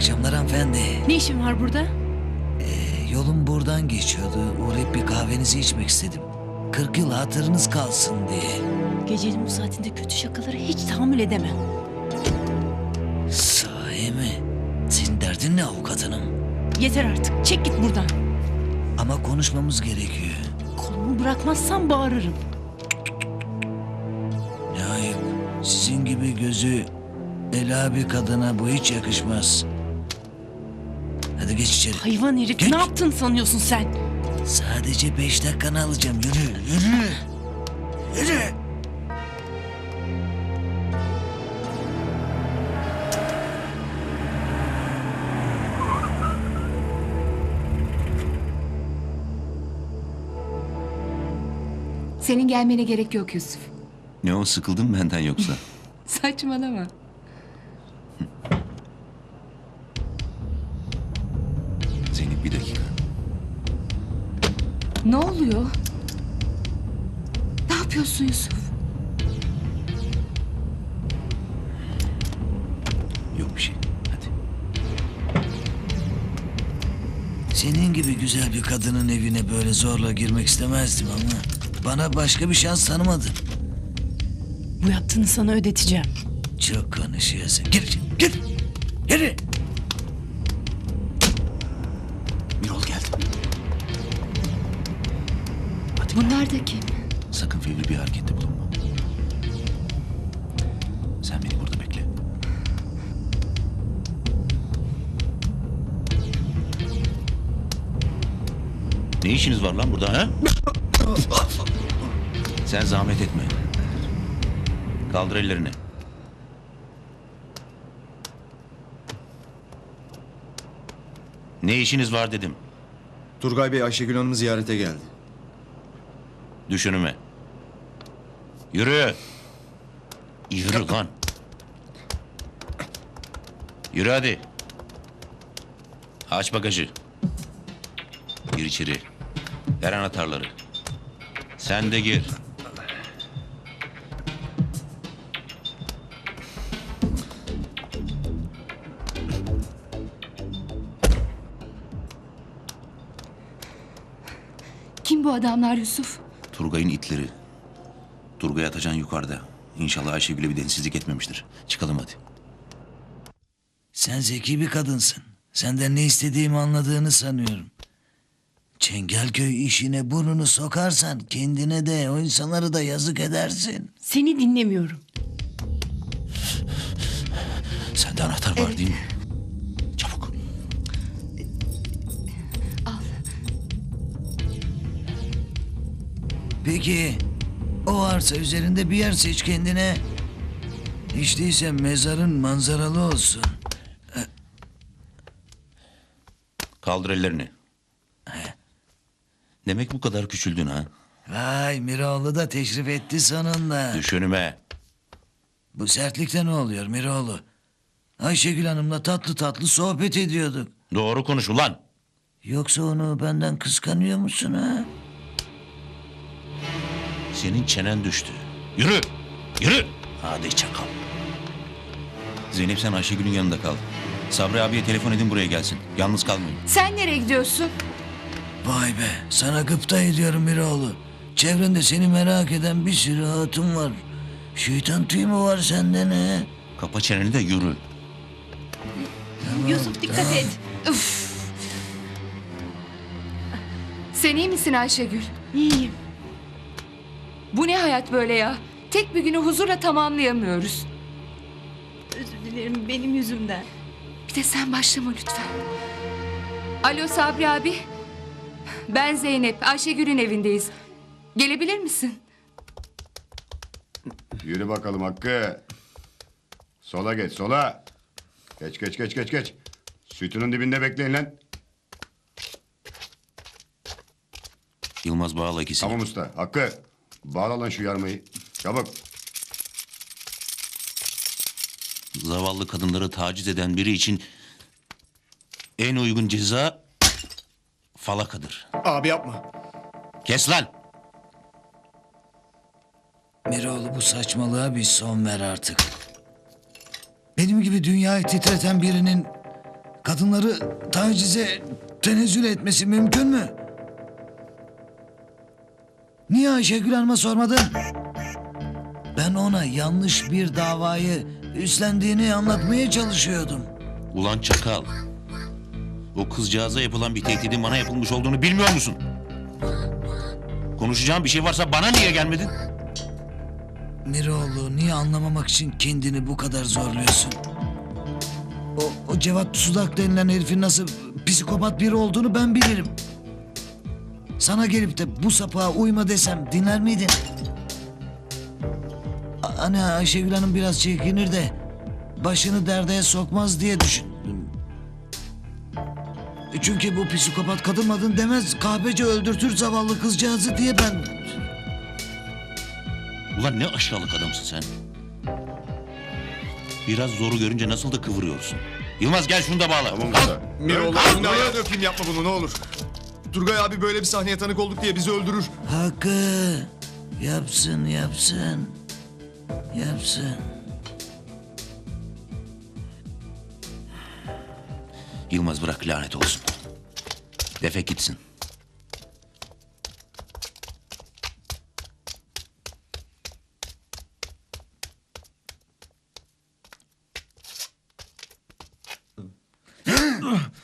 akşamlar hanımefendi. Ne işin var burada? Ee, yolum buradan geçiyordu. Uğrayıp bir kahvenizi içmek istedim. 40 yıl hatırınız kalsın diye. Gecenin bu saatinde kötü şakaları hiç tahammül edemem. Sahi mi? Senin derdin ne avukat hanım? Yeter artık. Çek git buradan. Ama konuşmamız gerekiyor. Kolumu bırakmazsan bağırırım. Ne ayıp. Sizin gibi gözü ela bir kadına bu hiç yakışmaz. Hadi geç içeri. Hayvan herif Geç. ne yaptın sanıyorsun sen? Sadece beş dakikanı alacağım. Yürü, yürü. Yürü. Senin gelmene gerek yok Yusuf. Ne o sıkıldın benden yoksa? Saçmalama. Zeynep bir dakika. Ne oluyor? Ne yapıyorsun Yusuf? Yok bir şey. Hadi. Senin gibi güzel bir kadının evine böyle zorla girmek istemezdim ama... ...bana başka bir şans tanımadın. Bu yaptığını sana ödeteceğim. Çok konuşuyorsun. Gir, gir. Gir. Bunlar da kim? Sakın fevri bir harekette bulunma. Sen beni burada bekle. Ne işiniz var lan burada ha? Sen zahmet etme. Kaldır ellerini. Ne işiniz var dedim. Turgay Bey Ayşegül Hanım'ı ziyarete geldi. Düş önüme. Yürü. Yürü lan. Yürü hadi. Aç bagajı. Gir içeri. Ver anahtarları. Sen de gir. Kim bu adamlar Yusuf? Turgay'ın itleri. Turgay Atacan yukarıda. İnşallah Ayşegül'e bir densizlik etmemiştir. Çıkalım hadi. Sen zeki bir kadınsın. Senden ne istediğimi anladığını sanıyorum. Çengelköy işine burnunu sokarsan kendine de o insanları da yazık edersin. Seni dinlemiyorum. Sende anahtar var değil mi? Peki o arsa üzerinde bir yer seç kendine. Hiç değilse mezarın manzaralı olsun. Kaldır ellerini. Demek bu kadar küçüldün ha? Vay Miroğlu da teşrif etti sonunda. Düş önüme. Bu sertlikte ne oluyor Miroğlu? Ayşegül Hanım'la tatlı tatlı sohbet ediyorduk. Doğru konuş ulan. Yoksa onu benden kıskanıyor musun ha? Senin çenen düştü. Yürü. Yürü. Hadi çakal. Zeynep sen Ayşegül'ün yanında kal. Sabri abiye telefon edin buraya gelsin. Yalnız kalmayın. Sen nereye gidiyorsun? Vay be sana gıpta ediyorum Miroğlu. Çevrende seni merak eden bir sürü hatun var. Şeytan tüyü mü var sende ne? Kapa çeneni de yürü. Yusuf dikkat et. Sen iyi misin Ayşegül? İyiyim. Bu ne hayat böyle ya? Tek bir günü huzurla tamamlayamıyoruz. Özür dilerim benim yüzümden. Bir de sen başlama lütfen. Alo Sabri abi. Ben Zeynep. Ayşegül'ün evindeyiz. Gelebilir misin? Yürü bakalım Hakkı. Sola geç sola. Geç geç geç geç geç. Sütunun dibinde bekleyin lan. Yılmaz bağla ikisini. Tamam usta. Hakkı. Bağla lan şu yarmayı. Çabuk. Zavallı kadınları taciz eden biri için en uygun ceza falakadır. Abi yapma. Kes lan. Miroğlu bu saçmalığa bir son ver artık. Benim gibi dünyayı titreten birinin kadınları tacize tenezzül etmesi mümkün mü? Niye Ayşegül Hanım'a sormadın? Ben ona yanlış bir davayı üstlendiğini anlatmaya çalışıyordum. Ulan çakal. O kızcağıza yapılan bir tehdidin bana yapılmış olduğunu bilmiyor musun? Konuşacağın bir şey varsa bana niye gelmedin? Miroğlu niye anlamamak için kendini bu kadar zorluyorsun? O, o Cevat Sudak denilen herifin nasıl psikopat biri olduğunu ben bilirim. Sana gelip de bu sapığa uyma desem dinler miydin? A- Hani Ayşegül Hanım biraz çekinir de başını derdeye sokmaz diye düşündüm. E Çünkü bu psikopat kadın madın demez kahveci öldürtür zavallı kızcağızı diye ben Ulan ne aşağılık adamsın sen. Biraz zoru görünce nasıl da kıvırıyorsun. Yılmaz gel şunu da bağla. Miroğlu Kalk, önüne ayağa dökeyim yapma bunu ne olur. Turgay abi böyle bir sahneye tanık olduk diye bizi öldürür. Hakkı yapsın yapsın. Yapsın. Yılmaz bırak lanet olsun. Defek gitsin.